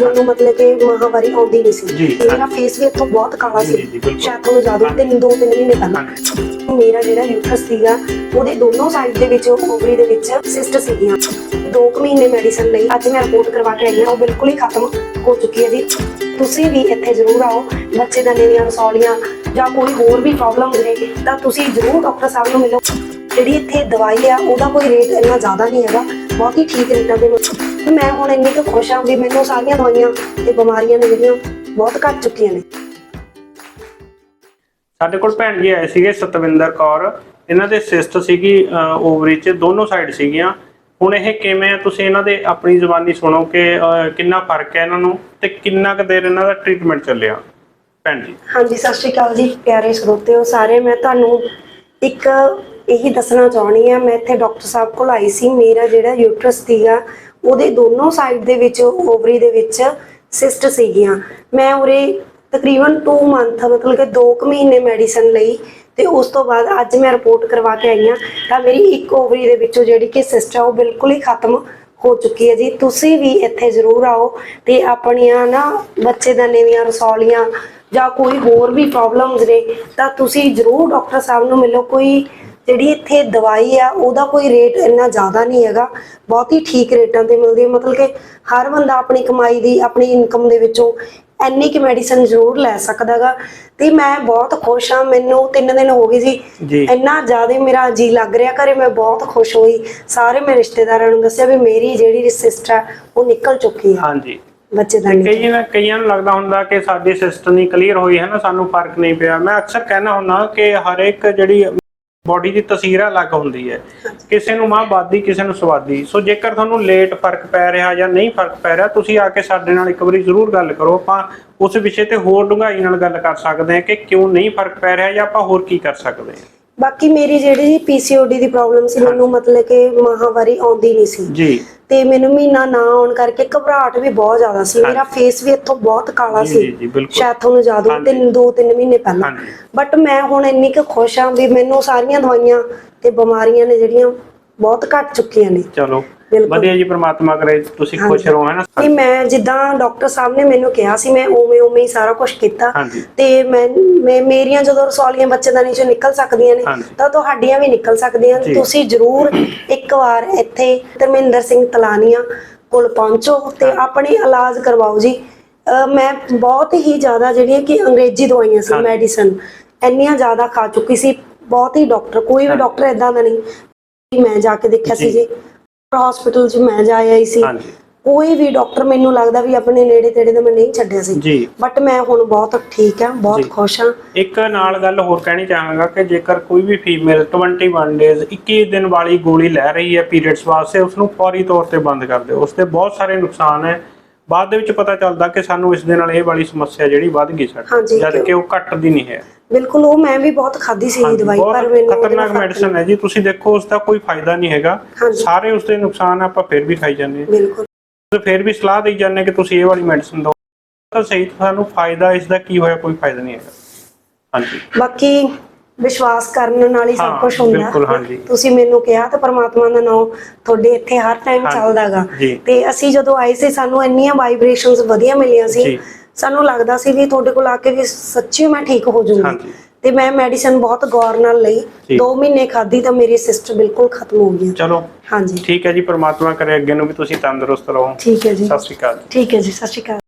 ਸੀ ਮੈਨੂੰ ਮਤਲਬ ਕਿ ਮਹਾਵਾਰੀ ਆਉਂਦੀ ਨਹੀਂ ਸੀ। ਮੇਰਾ ਫੇਸ ਵੀ ਇੱਥੋਂ ਬਹੁਤ ਕਾਲਾ ਸੀ। ਸ਼ਾਇਦ ਤੁਹਾਨੂੰ ਹੋਵੇ ਤਿੰਨ ਦੋ ਤਿੰਨ ਮਹੀਨੇ ਪਹਿਲਾਂ। ਮੇਰਾ ਜਿਹੜਾ ਯੂਟਰਸ ਸੀਗਾ ਉਹਦੇ ਦੋਨੋਂ ਸਾਈਡ ਦੇ ਵਿੱਚ ਓਵਰੀ ਦੇ ਵਿੱਚ ਸਿਸਟ ਸੀਗੀਆਂ। ਦੋ ਕੁ ਮਹੀਨੇ ਮੈਡੀਸਨ ਲਈ ਅੱਜ ਮੈਂ ਰਿਪੋਰਟ ਕਰਵਾ ਕੇ ਆਈ ਹਾਂ ਉਹ ਬਿਲਕੁਲ ਹੀ ਖਤਮ ਹੋ ਚੁੱਕੀ ਹੈ ਜੀ। ਤੁਸੀਂ ਵੀ ਇੱਥੇ ਜ਼ਰੂਰ ਆਓ ਬੱਚੇ ਦਾ ਨੀਵੀਆਂ ਰਸੌਲੀਆਂ ਜਾਂ ਕੋਈ ਹੋਰ ਵੀ ਪ੍ਰੋਬਲਮ ਨੇ ਤਾਂ ਤੁਸੀਂ ਜ਼ਰੂਰ ਡਾਕਟਰ ਸਾਹਿਬ ਨੂੰ ਮਿਲੋ। ਜਿਹੜੀ ਇੱਥੇ ਦਵਾਈ ਆ ਉਹਦਾ ਕੋਈ ਰੇਟ ਇੰਨਾ ਜ਼ਿਆਦਾ ਨਹੀਂ ਹੈਗਾ। ਬਹੁਤ ਹੀ ਠੀਕ ਰੇਟਾਂ ਦੇ ਵਿੱਚ। ਤੇ ਮੈਂ ਹੁਣ ਇੰਨੀ ਕੁ ਖੁਸ਼ ਹਾਂ ਵੀ ਮੈਨੂੰ ਸਾਰੀਆਂ ਦਵਾਈਆਂ ਤੇ ਬਿਮਾਰੀਆਂ ਨੇ ਜਿਹੜੀਆਂ ਬਹੁਤ ਘੱਟ ਚੁੱਕੀਆਂ ਨੇ। ਸਾਡੇ ਕੋਲ ਭੈਣ ਜੀ ਆਏ ਸੀਗੇ ਸਤਵਿੰਦਰ ਕੌਰ। ਇਹਨਾਂ ਦੇ ਸਿਸਟ ਸੀਗੀ ਓਵਰੀ 'ਚ ਦੋਨੋਂ ਸਾਈਡ ਸੀਗੀਆਂ। ਹੁਣ ਇਹ ਕਿਵੇਂ ਆ? ਤੁਸੀਂ ਇਹਨਾਂ ਦੇ ਆਪਣੀ ਜ਼ੁਬਾਨੀ ਸੁਣੋ ਕਿ ਕਿੰਨਾ ਫ਼ਰਕ ਹੈ ਇਹਨਾਂ ਨੂੰ ਤੇ ਕਿੰਨਾ ਕੁ ਦੇਰ ਇਹਨਾਂ ਦਾ ਟ੍ਰੀਟਮੈਂਟ ਚੱਲਿਆ? ਭੈਣ ਜੀ। ਹਾਂਜੀ ਸਤਿ ਸ਼੍ਰੀ ਅਕਾਲ ਜੀ ਪਿਆਰੇ ਸਰੋਤਿਓ ਸਾਰੇ। ਮੈਂ ਤੁਹਾਨੂੰ ਇੱਕ ਇਹੀ ਦੱਸਣਾ ਚਾਹਣੀ ਆ ਮੈਂ ਇੱਥੇ ਡਾਕਟਰ ਸਾਹਿਬ ਕੋਲ ਆਈ ਸੀ। ਮੇਰਾ ਜਿਹੜਾ ਯੂਟਰਸ ਸੀਗਾ ਉਹਦੇ ਦੋਨੋਂ ਸਾਈਡ ਦੇ ਵਿੱਚ ਓਵਰੀ ਦੇ ਵਿੱਚ ਸਿਸਟ ਸੀਗੀਆਂ। ਮੈਂ ਉਰੇ ਤਕਰੀਬਨ 2 ਮੰਥ ਮਤਲਬ ਕਿ 2 ਮਹੀਨੇ ਮੈਡੀਸਨ ਲਈ ਤੇ ਉਸ ਤੋਂ ਬਾਅਦ ਅੱਜ ਮੈਂ ਰਿਪੋਰਟ ਕਰਵਾ ਕੇ ਆਈ ਹਾਂ। ਤਾਂ ਮੇਰੀ ਇੱਕ ਓਵਰੀ ਦੇ ਵਿੱਚੋਂ ਜਿਹੜੀ ਕਿ ਸਿਸਟ ਆ, ਉਹ ਬਿਲਕੁਲ ਹੀ ਖਤਮ ਹੋ ਚੁੱਕੀ ਹੈ ਜੀ। ਤੁਸੀਂ ਵੀ ਇੱਥੇ ਜ਼ਰੂਰ ਆਓ ਤੇ ਆਪਣੀਆਂ ਨਾ ਬੱਚੇ ਦਾ ਨੀਵੀਆਂ ਰਸੌਲੀਆਂ ਜਾਂ ਕੋਈ ਹੋਰ ਵੀ ਪ੍ਰੋਬਲਮਸ ਨੇ, ਤਾਂ ਤੁਸੀਂ ਜ਼ਰੂਰ ਡਾਕਟਰ ਸਾਹਿਬ ਨੂੰ ਮਿਲੋ। ਕੋਈ ਜਿਹੜੀ ਇੱਥੇ ਦਵਾਈ ਆ ਉਹਦਾ ਕੋਈ ਰੇਟ ਇੰਨਾ ਜ਼ਿਆਦਾ ਨਹੀਂ ਹੈਗਾ। ਬਹੁਤ ਹੀ ਠੀਕ ਰੇਟਾਂ ਤੇ ਮਿਲਦੀ ਹੈ ਮਤਲਬ ਕਿ ਹਰ ਬੰਦਾ ਆਪਣੀ ਕਮਾਈ ਦੀ ਆਪਣੀ ਇਨਕਮ ਦੇ ਵਿੱਚੋਂ ਇੰਨੀ ਕਿ ਮੈਡੀਸਨ ਜ਼ਰੂਰ ਲੈ ਸਕਦਾਗਾ ਤੇ ਮੈਂ ਬਹੁਤ ਖੁਸ਼ ਹਾਂ। ਮੈਨੂੰ 3 ਦਿਨ ਹੋ ਗਏ ਜੀ। ਇੰਨਾ ਜ਼ਿਆਦਾ ਮੇਰਾ ਜੀ ਲੱਗ ਰਿਹਾ ਘਰੇ। ਮੈਂ ਬਹੁਤ ਖੁਸ਼ ਹੋਈ। ਸਾਰੇ ਮੇਰੇ ਰਿਸ਼ਤੇਦਾਰਾਂ ਨੂੰ ਦੱਸਿਆ ਵੀ ਮੇਰੀ ਜਿਹੜੀ ਸਿਸਟਰ ਆ ਉਹ ਨਿਕਲ ਚੁੱਕੀ ਆ। ਹਾਂਜੀ। ਬੱਚੇ ਦਾ ਕਈ ਨਾ ਕਈਆਂ ਨੂੰ ਲੱਗਦਾ ਹੁੰਦਾ ਕਿ ਸਾਡੀ ਸਿਸਟਮ ਨਹੀਂ ਕਲੀਅਰ ਹੋਈ ਹੈ ਨਾ ਸਾਨੂੰ ਫ਼ਰਕ ਨਹੀਂ ਪਿਆ। ਮੈਂ ਅਕਸਰ ਕਹਿਣਾ ਹੁੰਦਾ ਕਿ ਹਰ ਇੱਕ ਜਿਹੜੀ ਬਾਡੀ ਦੀ ਤਸਵੀਰ ਅਲੱਗ ਹੁੰਦੀ ਹੈ। ਕਿਸੇ ਨੂੰ ਮਾਂ ਬਾਦੀ ਕਿਸੇ ਨੂੰ ਸਵਾਦੀ। ਸੋ ਜੇਕਰ ਤੁਹਾਨੂੰ ਲੇਟ ਫ਼ਰਕ ਪੈ ਰਿਹਾ ਜਾਂ ਨਹੀਂ ਫ਼ਰਕ ਪੈ ਰਿਹਾ ਤੁਸੀਂ ਆ ਕੇ ਸਾਡੇ ਨਾਲ ਇੱਕ ਵਾਰੀ ਜ਼ਰੂਰ ਗੱਲ ਕਰੋ। ਆਪਾਂ ਉਸ ਵਿਸ਼ੇ ਤੇ ਹੋਰ ਡੂੰਘਾਈ ਨਾਲ ਗੱਲ ਕਰ ਸਕਦੇ ਹਾਂ ਕਿ ਕਿਉਂ ਨਹੀਂ ਫ਼ਰਕ ਪੈ ਰਿਹਾ ਜਾਂ ਆਪਾਂ ਹੋਰ ਕੀ ਕਰ ਸਕਦੇ ਹਾਂ। ਬਾਕੀ ਮੇਰੀ ਜਿਹੜੀ ਪੀਸੀਓਡੀ ਦੀ ਪ੍ਰੋਬਲਮ ਸੀ ਮੈਨੂੰ ਮਤਲਬ ਕਿ ਮਹਾਵਾਰੀ ਆਉਂਦੀ ਨਹੀਂ ਸੀ। ਜੀ। ਤੇ ਮੈਨੂੰ ਮਹੀਨਾ ਨਾ ਆਉਣ ਕਰਕੇ ਘਬਰਾਹਟ ਵੀ ਬਹੁਤ ਜ਼ਿਆਦਾ ਸੀ ਮੇਰਾ ਫੇਸ ਵੀ ਇੱਥੋਂ ਬਹੁਤ ਕਾਲਾ ਸੀ। ਸ਼ਾਇਦ ਤੁਹਾਨੂੰ ਯਾਦ ਹੋਵੇ ਹਾਂਜੀ। ਤਿੰਨ ਦੋ ਤਿੰਨ ਮਹੀਨੇ ਪਹਿਲਾਂ। ਬਟ ਮੈਂ ਹੁਣ ਇੰਨੀ ਕੁ ਖੁਸ਼ ਹਾਂ ਵੀ ਮੈਨੂੰ ਸਾਰੀਆਂ ਦਵਾਈਆਂ ਤੇ ਬਿਮਾਰੀਆਂ ਨੇ ਜਿਹੜੀਆਂ ਬਹੁਤ ਘੱਟ ਚੁੱਕੀਆਂ ਨੇ ਚਲੋ। ਵਧੀਆ ਜੀ ਪ੍ਰਮਾਤਮਾ ਕਰੇ ਤੁਸੀਂ ਖੁਸ਼। ਰਹੋ ਹੈ ਨਾ ਤੇ ਮੈਂ ਜਿੱਦਾਂ ਡਾਕਟਰ ਸਾਹਿਬ ਨੇ ਮੈਨੂੰ ਕਿਹਾ ਸੀ ਮੈਂ ਉਵੇਂ ਉਵੇਂ ਹੀ ਸਾਰਾ ਕੁਝ ਕੀਤਾ। ਤੇ ਮੈਂ ਮੇਰੀਆਂ ਜਦੋਂ ਰਸੌਲੀਆਂ ਬੱਚੇਦਾਨੀ ਚੋਂ ਨਿਕਲ ਸਕਦੀਆਂ ਨੇ। ਤਾਂ ਤੁਹਾਡੀਆਂ ਵੀ ਨਿਕਲ ਸਕਦੀਆਂ। ਤੁਸੀਂ ਜ਼ਰੂਰ ਇੱਕ ਵਾਰ ਇੱਥੇ ਧਰਮਿੰਦਰ ਸਿੰਘ ਤਲਾਨੀਆਂ ਕੋਲ ਪਹੁੰਚੋ ਤੇ ਆਪਣੇ ਇਲਾਜ ਕਰਵਾਓ ਜੀ ਮੈਂ ਬਹੁਤ ਹੀ ਜ਼ਿਆਦਾ ਜਿਹੜੀਆਂ ਕਿ ਅੰਗਰੇਜ਼ੀ ਦਵਾਈਆਂ ਸੀ। ਮੈਡੀਸਨ ਇੰਨੀਆਂ ਜ਼ਿਆਦਾ ਖਾ ਚੁੱਕੀ ਸੀ ਬਹੁਤ ਹੀ ਡਾਕਟਰ ਕੋਈ ਵੀ। ਡਾਕਟਰ ਇਦਾਂ ਦਾ ਨਹੀਂ ਮੈਂ ਜਾ ਕੇ ਦੇਖਿਆ ਸੀ ਜੀ। ਹਸਪੀਟਲ 'ਚ ਮੈਂ ਜਾ ਆਈ ਸੀ। ਹਾਂਜੀ। ਕੋਈ ਵੀ ਡਾਕਟਰ ਮੈਨੂੰ ਲੱਗਦਾ ਵੀ ਆਪਣੇ ਨੇੜੇ ਤੇੜੇ ਦੇ ਮੈਂ ਨਹੀਂ ਛੱਡਿਆ ਸੀ। ਜੀ। ਬਟ ਮੈਂ ਹੁਣ ਬਹੁਤ ਠੀਕ ਹਾਂ ਜੀ। ਬਹੁਤ ਖੁਸ਼ ਹਾਂ। ਇੱਕ ਨਾਲ ਗੱਲ ਹੋਰ ਕਹਿਣੀ ਚਾਹਾਂਗਾ ਕਿ ਜੇਕਰ ਕੋਈ ਵੀ ਫੀਮੇਲ 21 ਡੇਜ਼ 21 ਦਿਨ ਵਾਲੀ ਗੋਲੀ ਲੈ ਰਹੀ ਹੈ ਪੀਰੀਅਡਸ ਵਾਸਤੇ ਉਸ ਨੂੰ ਫੌਰੀ ਤੌਰ ਤੇ ਬੰਦ ਕਰ ਦਿਓ। ਉਸ ਦੇ ਬਹੁਤ ਸਾਰੇ ਨੁਕਸਾਨ ਹੈ। ਬਾਅਦ ਦੇ ਵਿੱਚ ਪਤਾ ਚੱਲਦਾ ਕਿ ਸਾਨੂੰ ਇਸ ਦੇ ਨਾਲ ਇਹ ਵਾਲੀ ਸਮੱਸਿਆ ਜਿਹੜੀ ਵੱਧ ਗਈ ਸਾਡੀ ਹਾਂਜੀ, ਜਦ? ਕਿ ਉਹ ਘਟਦੀ ਨਹੀਂ ਹੈ। ਬਿਲਕੁਲ ਉਹ ਮੈਂ ਵੀ ਬਹੁਤ ਖਾਧੀ ਸੀ ਇਹ ਦਵਾਈ ਪਰ ਮੈਨੂੰ ਖਤਰਨਾਕ ਮੈਡੀਸਨ ਹੈ ਜੀ ਤੁਸੀਂ ਦੇਖੋ ਉਸ ਦਾ ਕੋਈ ਫਾਇਦਾ ਨਹੀਂ ਹੈਗਾ। ਸਾਰੇ ਉਸ ਦੇ ਨੁਕਸਾਨ ਆਪਾਂ ਫਿਰ ਵੀ ਖਾਈ ਜਾਂਦੇ ਹਾਂ। ਬਿਲਕੁਲ। ਤੇ ਫਿਰ ਵੀ ਸਲਾਹ ਦੇਈ ਜਾਂਦੇ ਕਿ ਤੁਸੀਂ ਇਹ ਵਾਲੀ ਮੈਡੀਸਨ ਦਿਓ ਤਾਂ ਸਹੀ ਸਾਨੂੰ ਫਾਇਦਾ ਇਸ ਦਾ ਕੀ ਹੋਇਆ ਕੋਈ ਫਾਇਦਾ ਨਹੀਂ ਹੈਗਾ। ਹਾਂਜੀ। ਬਾਕੀ ਵਿਸ਼ਵਾਸ ਕਰਨ ਨਾਲ ਹੀ ਸਭ ਕੁਝ ਹੁੰਦਾ। ਤੁਸੀਂ ਮੈਨੂੰ ਕਿਹਾ ਤਾਂ ਪਰਮਾਤਮਾ ਦਾ ਨਾਮ ਤੁਹਾਡੇ ਇੱਥੇ ਹਰ ਟਾਈਮ ਚੱਲਦਾਗਾ। ਤੇ ਅਸੀਂ ਜਦੋਂ ਆਏ ਸੀ ਸਾਨੂੰ ਇੰਨੀਆਂ ਵਾਈਬ੍ਰੇਸ਼ਨਸ ਵਧੀਆ ਮਿਲੀਆਂ ਸੀ। ਜੀ। ਸਾਨੂੰ ਲੱਗਦਾ ਸੀ ਵੀ ਤੁਹਾਡੇ ਕੋਲ ਆ ਕੇ ਵੀ ਸੱਚੀ ਮੈਂ ਠੀਕ ਹੋ। ਜਾਊਂਗੀ ਤੇ ਮੈਂ ਮੈਡੀਸਨ ਬਹੁਤ ਗੌਰ ਨਾਲ ਲਈ। ਜੀ। 2 ਮਹੀਨੇ ਖਾਧੀ ਤਾਂ ਮੇਰੀ ਸਿਸਟਰ ਬਿਲਕੁਲ ਖਤਮ ਹੋ ਗਈ। ਚਲੋ। ਹਾਂਜੀ। ਠੀਕ ਹੈ ਜੀ ਪ੍ਰਮਾਤਮਾ ਕਰੇ ਅੱਗੇ ਨੂੰ ਵੀ ਤੁਸੀਂ ਤੰਦਰੁਸਤ ਰਹੋ। ਠੀਕ ਹੈ ਜੀ। ਸਤਿ ਸ਼੍ਰੀ ਅਕਾਲ ਠੀਕ ਹੈ ਜੀ ਸਤਿ ਸ਼੍ਰੀ ਅਕਾਲ।